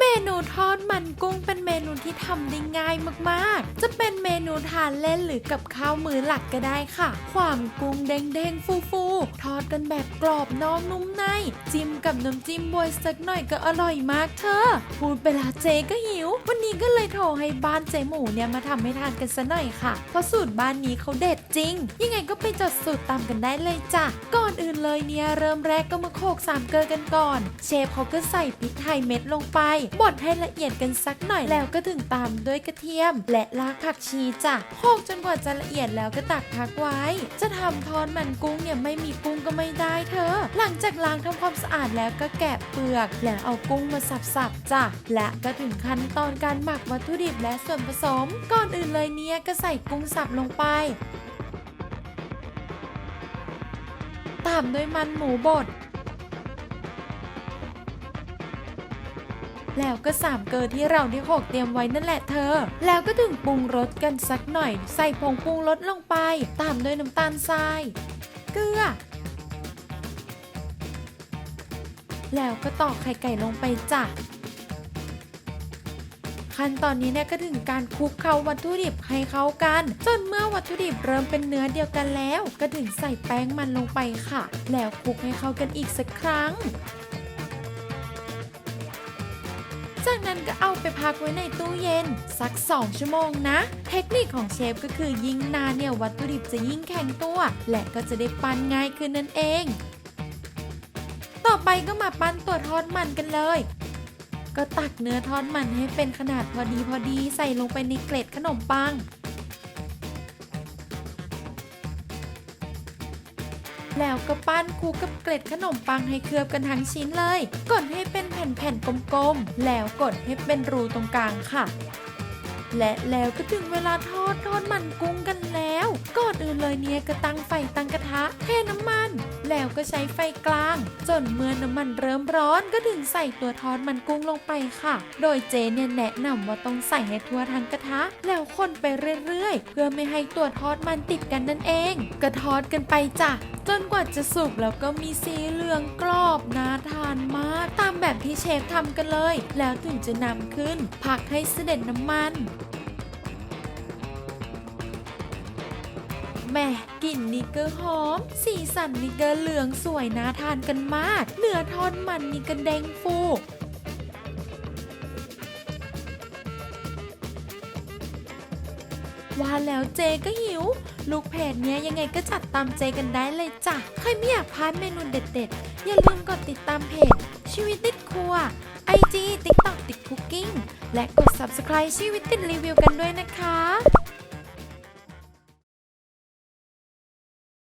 เมนูทอดมันกุ้งเป็นเมนูที่ทำได้ง่ายมากๆ จะเป็นเมนูทานเล่นหรือกับข้าวมื้อหลักก็ได้ค่ะ ความกุ้งเด้งๆฟูๆทอดกันแบบกรอบนอกนุ่มใน จิ้มกับน้ำจิ้มบวยสักหน่อยก็อร่อยมากเธอ พูดไปและเจก็หิว วันนี้ก็เลยโทรให้บ้านเจหมูเนี่ยมาทำให้ทานกันซะหน่อยค่ะ เพราะสูตรบ้านนี้เขาเด็ดจริง ยังไงก็ไปจดสูตรตามกันได้เลยจ้ะ ก่อนอื่นเลยเนี่ยเริ่มแรกก็มาโขกสามเกลือกันก่อน เชฟเขาก็ใส่พริกไทยเม็ดลงไปบดให้ละเอียดกันสักหน่อยแล้วก็ถึงตามด้วยกระเทียม และรากผักชีจ้ะโขกจนกว่าจะละเอียดแล้วก็ตักพักไว้ จะทำทอดมันกุ้งเนี่ยไม่มีกุ้งก็ไม่ได้เธอ หลังจากล้างทำความสะอาดแล้วก็แกะเปลือก แล้วเอากุ้งมาสับๆจ้ะและก็ถึงขั้นตอนการหมักวัตถุดิบและส่วนผสม ก่อนอื่นเลยเนี่ยก็ใส่กุ้งสับลงไปตามด้วยมันหมูบด แล้วก็สามเกลือที่เราได้โขลกเตรียมไว้นั่นแหละเธอ แล้วก็ถึงปรุงรสกันสักหน่อย ใส่ผงปรุงรสลงไป ตามด้วยน้ำตาลทราย เกลือ แล้วก็ตอกไข่ไก่ลงไปจ้ะขั้นตอนนี้เนี่ยก็ถึงการคลุกเคล้าวัตถุดิบให้เข้ากัน จนเมื่อวัตถุดิบเริ่มเป็นเนื้อเดียวกันแล้ว ก็ถึงใส่แป้งมันลงไปค่ะ แล้วคลุกให้เข้ากันอีกสักครั้ง จากนั้นก็เอาไปพักไว้ในตู้เย็น สัก 2 ชั่วโมงนะ เทคนิคของเชฟก็คือยิ่งนานเนี่ยวัตถุดิบจะยิ่งแข็งตัว และก็จะได้ปั้นง่ายขึ้นนั่นเอง ต่อไปก็มาปั้นตัวทอดมันกันเลย ก็ตักเนื้อทอดมันให้เป็นขนาดพอดีพอดีใส่ลงไปในเกล็ดขนมปัง แล้วก็ปั้นคู่กับเกล็ดขนมปังให้เคลือบกันทั้งชิ้นเลย กดให้เป็นแผ่นๆกลมๆ แล้วกดให้เป็นรูตรงกลางค่ะ และแล้วก็ถึงเวลาทอดทอดมันกุ้งกันแล้ว ก่อนอื่นเลยเนี่ยก็ตั้งไฟตั้งกระทะเทน้ำมัน แล้วก็ใช้ไฟกลาง จนเมื่อน้ำมันเริ่มร้อนก็ถึงใส่ตัวทอดมันกุ้งลงไปค่ะ โดยเจเนี่ยแนะนำว่าต้องใส่ให้ทั่วทั้งกระทะ แล้วคนไปเรื่อยๆ เพื่อไม่ให้ตัวทอดมันติดกันนั่นเอง ก็ทอดกันไปจ้ะจนกว่าจะสุกแล้วก็มีสีเหลืองกรอบน่าทาน แบบที่เชฟทำกันเลย แล้วถึงจะนำขึ้นพักให้เสด็จน้ำมันแม่กลิ่นนี่ก็หอม สีสันนี่ก็เหลืองสวยน่าทานกันมาก เนื้อทอดมันนี่ก็แดงฟู ว่าแล้วเจก็หิว ลูกเพจเนี้ยยังไงก็จัดตามเจกันได้เลยจ้ะ ใครไม่อยากพลาดเมนูเด็ดๆ อย่าลืมกดติดตามเพจ ชีวิตติดครัว IG TikTok ติดคุกกิ้ง และกด subscribe ชีวิตติดรีวิวกันด้วยนะคะ